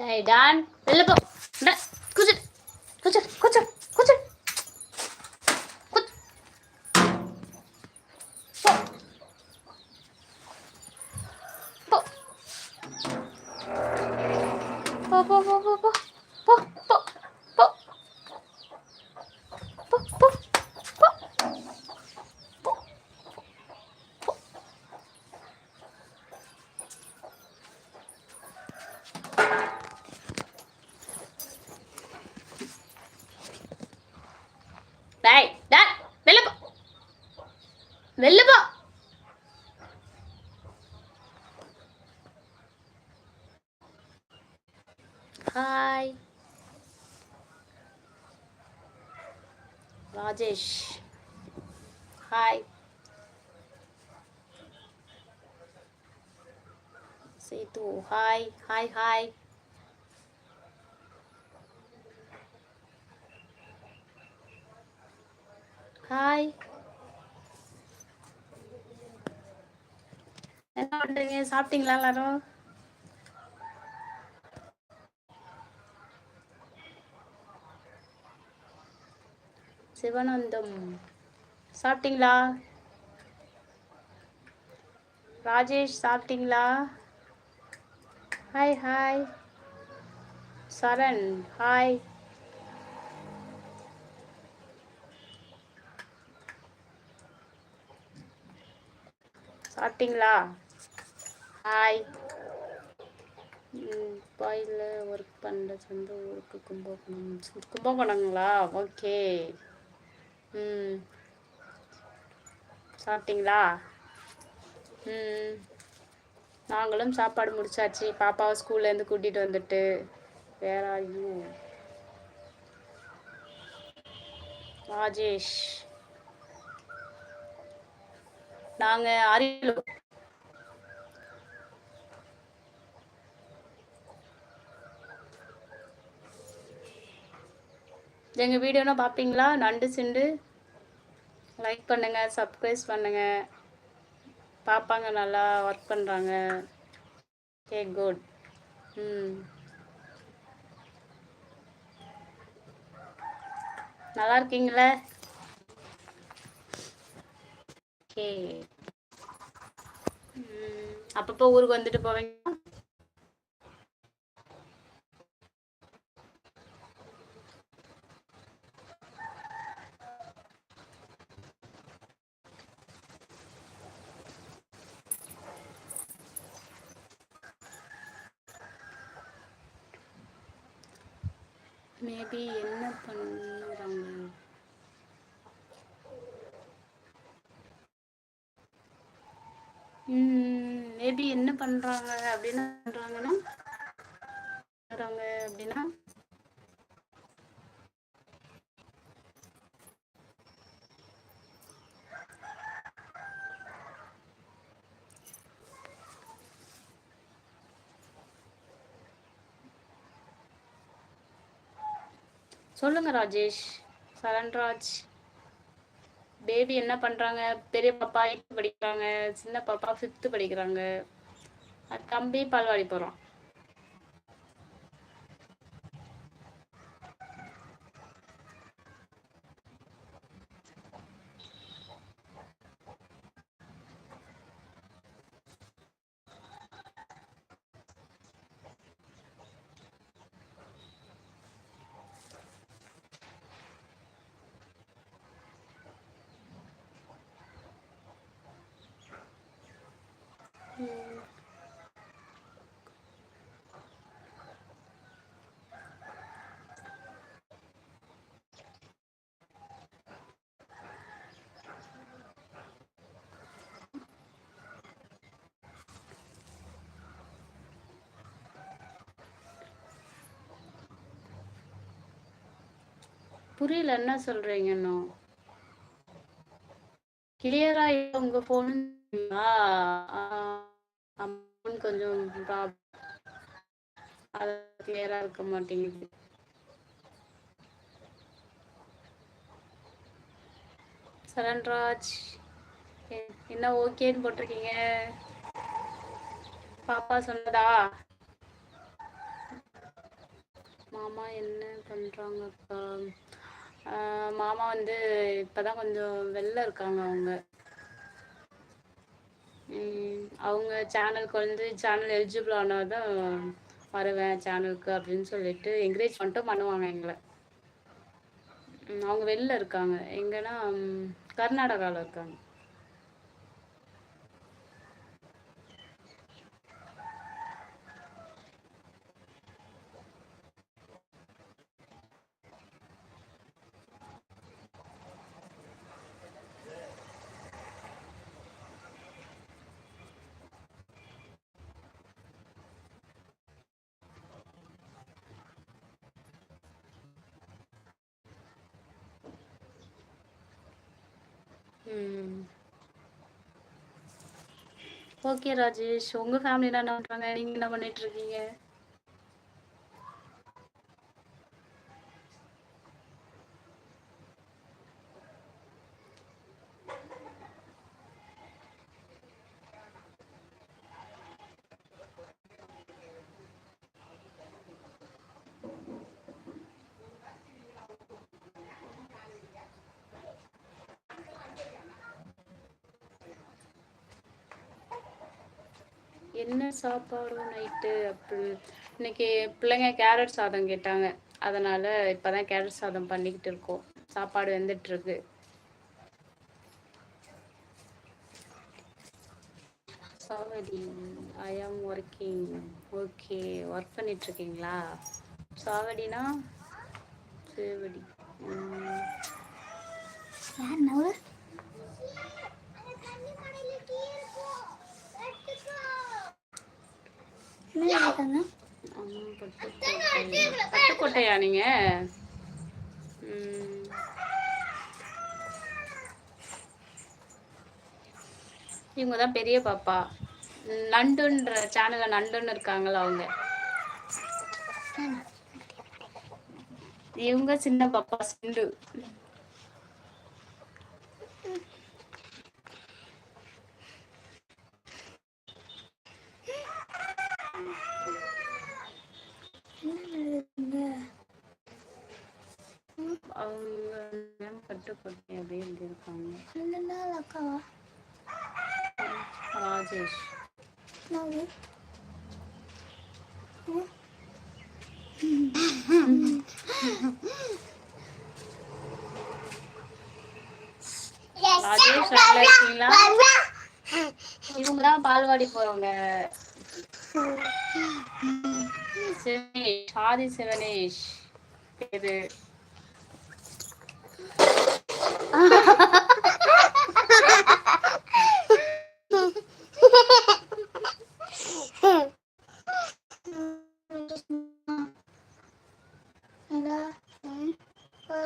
tayo dyan. Dala po. Dala. Rajesh hi Sethu hi hi hi hi என்ன பண்றீங்க? சாப்பிட்டீங்களா எல்லாரும்? சிவானந்தம். சாப்பிட்டீங்களா? ராஜேஷ் சாப்பிட்டீங்களா? ஹாய் ஹாய் சரண் ஹாய் சாப்பிட்டீங்களா? ஹாய் பாயில் ஒர்க் பண்ணுற சொந்த ஊருக்கு கும்பகோணம். கும்பகோணங்களா? ஓகே ம். சாப்பிட்டீங்களா? ம். நாங்களும் சாப்பாடு முடிச்சாச்சு. பாப்பாவை ஸ்கூல்லேருந்து கூட்டிகிட்டு வந்துட்டு வேறாயும் ராஜேஷ். நாங்கள் அரியலூர் எங்கள் வீடியோனா பார்ப்பீங்களா நண்டு சிண்டு. லைக் பண்ணுங்கள் சப்ஸ்கிரைப் பண்ணுங்கள் பார்ப்பாங்க நல்லா ஒர்க் பண்ணுறாங்க ஓகே குட் ம். நல்லா இருக்கீங்களா? ஓகே அப்பப்போ ஊருக்கு வந்துட்டு போவீங்க மேபி என்ன பண்ணுறாங்க மேபி என்ன பண்ணுறாங்க அப்படின்னு பண்ணுறாங்கன்னா பண்ணுறாங்க அப்படின்னா சொல்லுங்க ராஜேஷ். சரண்ராஜ். பேபி என்ன பண்றாங்க? பெரிய பாப்பா எயித்து படிக்கிறாங்க. சின்ன பாப்பா ஃபிஃப்த்து படிக்கிறாங்க. தம்பி பால்வாடி போகிறான் புரியல என்ன சொல்றீங்க இன்னும்? கிளியரா உங்க போன் கொஞ்சம் அது கிளியரா இருக்க மாட்டேங்குது. சரண்ராஜ் என்ன ஓகேன்னு போட்டிருக்கீங்க? பாப்பா சொன்னதா? மாமா என்ன பண்ணுறாங்கக்கா மாமா வந்து இப்போதான் கொஞ்சம் வெளில இருக்காங்க அவங்க. உம் அவங்க சேனலுக்கு வந்து சேனல் எலிஜிபிள் ஆனால் தான் வருவேன் சேனலுக்கு அப்படின்னு சொல்லிட்டு என்கரேஜ் மட்டும் பண்ணுவாங்க எங்களை. அவங்க வெளில இருக்காங்க. எங்கன்னா கர்நாடகாவில் இருக்காங்க. ஓகே ராஜேஷ் உங்க ஃபேமிலியில் என்ன பண்றாங்க? நீங்க என்ன பண்ணிட்டு இருக்கீங்க? என்ன சாப்பாடு நைட்டு அப்படி? இன்னைக்கு பிள்ளைங்க கேரட் சாதம் கேட்டாங்க. அதனால இப்பதான் கேரட் சாதம் பண்ணிக்கிட்டு இருக்கோம். சாப்பாடு வந்துட்டு இருக்கு சாவடி ஐ ஆம் ஒர்க்கிங் ஓகே ஒர்க் பண்ணிட்டு இருக்கீங்களா சாவடினா சேவடி. யார் என்ன இருக்காங்க பட்டுக்கோட்டையா நீங்க? இவங்க தான் பெரிய பாப்பா. நண்டுன்ற சேனல்ல நண்டுன்னு இருக்காங்களா அவங்க. இவங்க சின்ன பாப்பா சிண்டு. அவங்க மேம் பட்டுக்கோட்டை அப்படியே இல்லைன்னா அக்காவா? ராஜேஷ். ராஜேஷ் நல்லா இருக்கீங்களா? இவங்க தான் பால்வாடி போறவங்க. சிவனேஷ் ஆதி சிவனேஷ் இது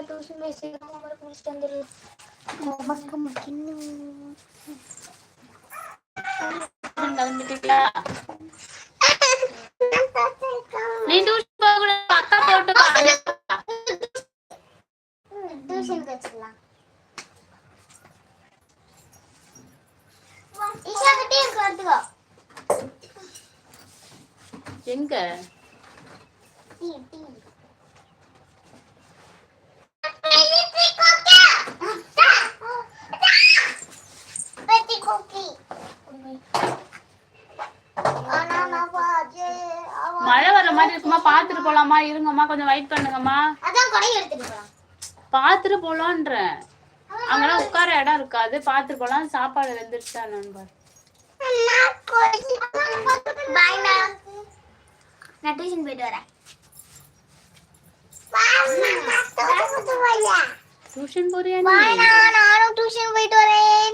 Terus mesej kamu baru kemarin standar. Mau mas kamu kini. மழை வர மாதிரி இருக்குமா? பாத்துட்டு போலாமா? இருங்கம்மா கொஞ்சம் வெயிட் பண்ணுங்கம்மா. அதான் கொடை எடுத்துட்டு போலாம். பாத்துட்டு போலான்றேன். அங்கெல்லாம் உட்கார இடம் இருக்காது. பாத்துட்டு போலாம். சாப்பாடு வெந்துருச்சா நண்பர்? நான் டியூஷன் போயிட்டு வரேன். டியூஷன் போறியா நானும் டியூஷன் போயிட்டு வரேன்.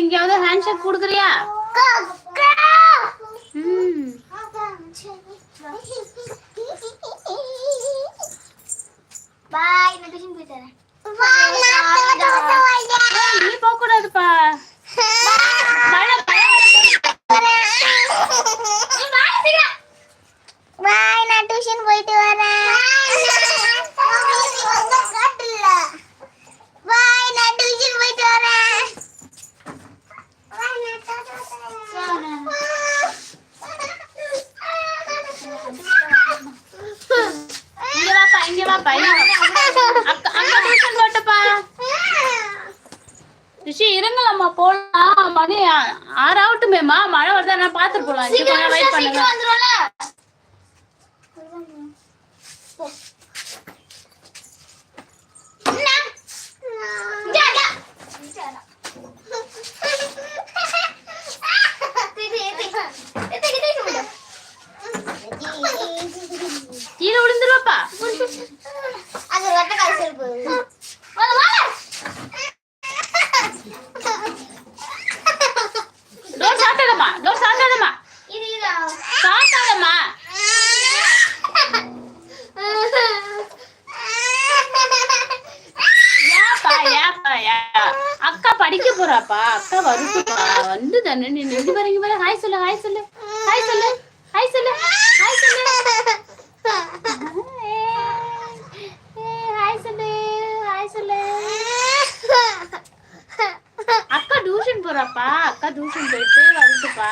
எங்கேயாவது ஹேண்ட் ஷேக் கொடுக்குறியா ம் பாய் நான் டியூஷன் போயிட்டு வரேன் பாய் ஏய், நீ போக கூடாதுப்பா மழை மழை பாய் நான் டியூஷன் போயிட்டு வரேன் பாய் நான் டியூஷன் போயிட்டு வரேன் இங்க டியூஷன் போட்டப்பா. ரிஷி இருங்களாம்மா போலாம். மணி ஆ- ஆறாவட்டுமேம்மா மழை வருதா நான் பாத்துட்டு போலாம். கொஞ்சம் வெயிட் பண்ணுங்க. அக்கா வருதுப்பா. வந்து தானே நீ நின்று பாரு இங்க பாரு. ஹாய் சொல்லு ஹாய் சொல்லு. ஹாய் சொல்லு. ஹாய் சொல்லு. ஹாய் சொல்லு. ஹாய் சொல்லு. ஹாய் சொல்லு. அக்கா டியூஷன் போறாப்பா. அக்கா டியூஷன் போயிட்டு வருதுப்பா.